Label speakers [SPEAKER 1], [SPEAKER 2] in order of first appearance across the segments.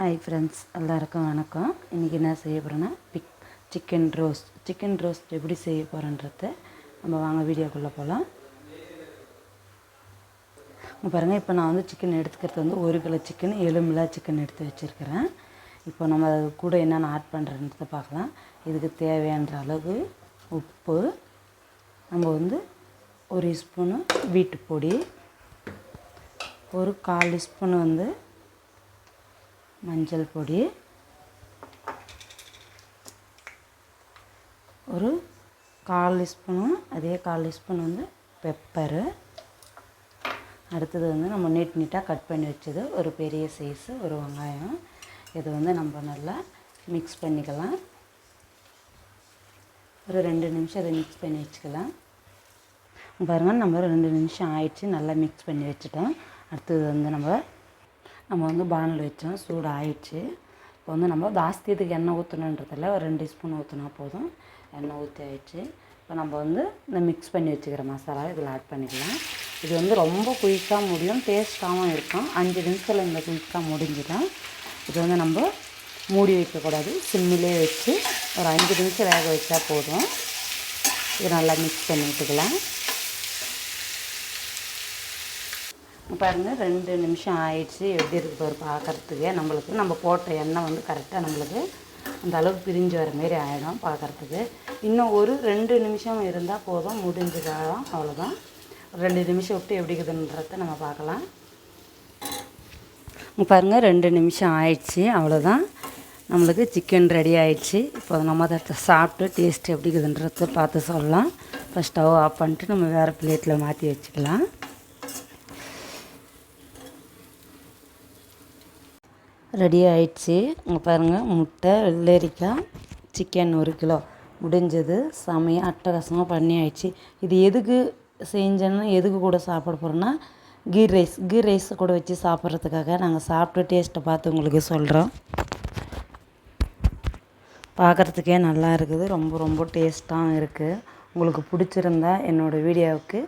[SPEAKER 1] Hi friends எல்லாருக்கும் வணக்கம். இன்றைக்கி என்ன செய்ய போகிறேன்னா big chicken roast chicken roast எப்படி செய்ய போகிறேன்றத நம்ம வாங்க வீடியோக்குள்ளே போகலாம் பாருங்கள் இப்போ நான் வந்து சிக்கன் எடுத்துக்கிறது வந்து ஒரு கிலோ சிக்கன் எலும்பில் சிக்கன் எடுத்து வச்சுருக்கிறேன். இப்போ நம்ம அது கூட என்னென்ன ஆட் பண்ணுறன்றத பார்க்கலாம். இதுக்கு தேவையான அளவு உப்பு. நம்ம வந்து ஒரு ஸ்பூனு வீட்டு பொடி. ஒரு கால் ஸ்பூன் வந்து மஞ்சள் பொடி. ஒரு கால் ஸ்பூனு அதே கால் ஸ்பூன் வந்து பெப்பரு. அடுத்தது வந்து நம்ம நீட் நீட்டாக கட் பண்ணி வச்சது ஒரு பெரிய சைஸு ஒரு வெங்காயம். இது வந்து நம்ம நல்லா மிக்ஸ் பண்ணிக்கலாம். ஒரு ரெண்டு நிமிஷம் அதை மிக்ஸ் பண்ணி வச்சுக்கலாம். பாருங்கள் நம்ம ரெண்டு நிமிஷம் ஆயிடுச்சு நல்லா மிக்ஸ் பண்ணி வச்சுட்டோம். அடுத்தது வந்து நம்ம நம்ம வந்து பானில் வச்சோம் சூடு ஆயிடுச்சு இப்போ வந்து நம்ம ஜாஸ்தியத்துக்கு எண்ணெய் ஊற்றணுன்றதில்ல ஒரு ரெண்டு ஸ்பூன் ஊற்றினா போதும். எண்ணெய் ஊற்றி ஆயிடுச்சு இப்போ நம்ம வந்து இந்த மிக்ஸ் பண்ணி வச்சுக்கிற மசாலா இதில் ஆட் பண்ணிக்கலாம். இது வந்து ரொம்ப குயிக்காக முடியும் டேஸ்ட்டாகவும் இருக்கும். அஞ்சு நிமிஷத்தில் இந்த குயிக்காக முடிஞ்சிடும். இது வந்து நம்ம மூடி வைக்கக்கூடாது. சிம்மிலே வச்சு ஒரு அஞ்சு நிமிஷம் வேக வச்சா போதும். இது நல்லா மிக்ஸ் பண்ணி விட்டுக்கலாம் பாருங்கள் ரெண்டு நிமிஷம் ஆயிடுச்சு. எப்படி இருக்குது பாரு பார்க்குறதுக்கு நம்மளுக்கு நம்ம போட்ட எண்ணெய் வந்து கரெக்டாக நம்மளுக்கு அந்த அளவுக்கு பிரிஞ்சு வர மாரி ஆகிடும் பார்க்குறதுக்கு இன்னும் ஒரு ரெண்டு நிமிஷம் இருந்தால் போதும் முடிஞ்சுதான் அவ்வளோதான் ரெண்டு நிமிஷம் விட்டு எப்படி இருக்குதுன்றத நம்ம பார்க்கலாம். பாருங்கள் ரெண்டு நிமிஷம் ஆயிடுச்சு அவ்வளோதான் நம்மளுக்கு சிக்கன் ரெடி ஆயிடுச்சு. இப்போ நம்ம அதை சாப்பிட்டு டேஸ்ட் எப்படி இருக்குதுன்றத பார்த்து சொல்லலாம். இப்போ ஸ்டவ் ஆஃப் பண்ணிட்டு நம்ம வேறு பிளேட்டில் மாற்றி வச்சுக்கலாம். ரெடி ஆயிடுச்சு. இங்கே பாருங்கள் முட்டை வெள்ளரிக்காய் சிக்கன் ஒரு கிலோ. முடிஞ்சது. செமையாக அட்டகாசமாக பண்ணி ஆயிடுச்சு. இது எதுக்கு செஞ்சேன்னா எதுக்கு கூட சாப்பிட போகிறோன்னா கீ ரைஸ் கீ ரைஸ் கூட வச்சு சாப்பிட்றதுக்காக நாங்கள் சாப்பிட்டு டேஸ்ட்டை பார்த்து உங்களுக்கு சொல்கிறோம் பார்க்குறதுக்கே நல்லா இருக்குது. ரொம்ப ரொம்ப டேஸ்ட்டாகவும் இருக்குது உங்களுக்கு பிடிச்சிருந்தா என்னோடய வீடியோவுக்கு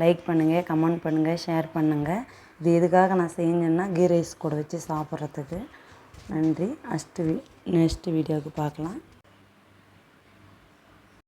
[SPEAKER 1] லைக் பண்ணுங்கள் கமெண்ட் பண்ணுங்கள் ஷேர் பண்ணுங்கள் இது எதுக்காக நான் செஞ்சேன்னா கீ ரைஸ் கூட வச்சு சாப்பிட்றதுக்கு. நன்றி. அஸ்ட்டு வீ நெக்ஸ்ட்டு வீடியோவுக்கு பார்க்கலாம்.